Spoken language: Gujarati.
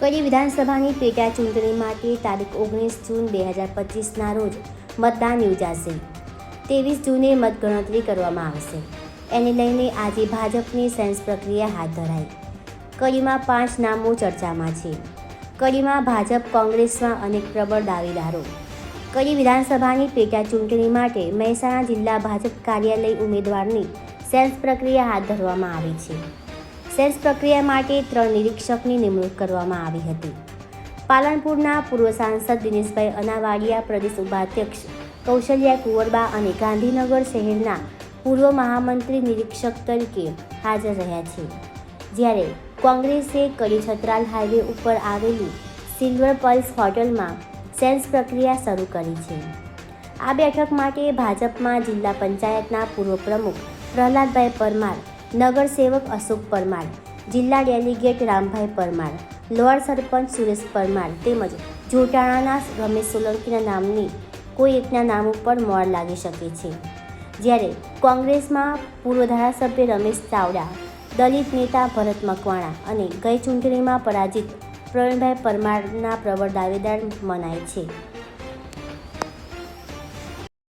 કડી વિધાનસભાની પેટા ચૂંટણી માટે તારીખ ઓગણીસ જૂન બે હજાર પચીસના રોજ મતદાન યોજાશે. ત્રેવીસ જૂને મતગણતરી કરવામાં આવશે. એને લઈને આજે ભાજપની સેન્સ પ્રક્રિયા હાથ ધરાઈ. કડીમાં પાંચ નામો ચર્ચામાં છે. કડીમાં ભાજપ, કોંગ્રેસમાં અનેક પ્રબળ દાવેદારો. કડી વિધાનસભાની પેટા ચૂંટણી માટે મહેસાણા જિલ્લા ભાજપ કાર્યાલય ઉમેદવારની સેન્સ પ્રક્રિયા હાથ ધરવામાં આવી છે. સેન્સ પ્રક્રિયા માટે ત્રણ નિરીક્ષકની નિમણૂક કરવામાં આવી હતી. પાલનપુરના પૂર્વ સાંસદ દિનેશભાઈ અનાવાડિયા, પ્રદેશ ઉપાધ્યક્ષ કૌશલ્યા કુંવરબા અને ગાંધીનગર શહેરના પૂર્વ મહામંત્રી નિરીક્ષક તરીકે હાજર રહ્યા છે. જ્યારે કોંગ્રેસે કડી છત્રાલ હાઈવે ઉપર આવેલી સિલ્વર પલ્સ હોટલમાં સેન્સ પ્રક્રિયા શરૂ કરી છે. આ બેઠક માટે ભાજપમાં જિલ્લા પંચાયતના પૂર્વ પ્રમુખ પ્રહલાદભાઈ પરમાર નગરસેવક અશોક પરમાર, જિલ્લા ડેલિગેટ રામભાઈ પરમાર, લોઅર સરપંચ સુરેશ પરમાર તેમજ જોટાણાના રમેશ સોલંકીના નામની કોઈ એકના નામ ઉપર મોર લાગી શકે છે. જ્યારે કોંગ્રેસમાં પૂર્વ ધારાસભ્ય રમેશ ચાવડા, દલિત નેતા ભરત મકવાણા અને ગઈ ચૂંટણીમાં પરાજિત પ્રવીણભાઈ પરમારના પ્રબળ દાવેદાર મનાય છે.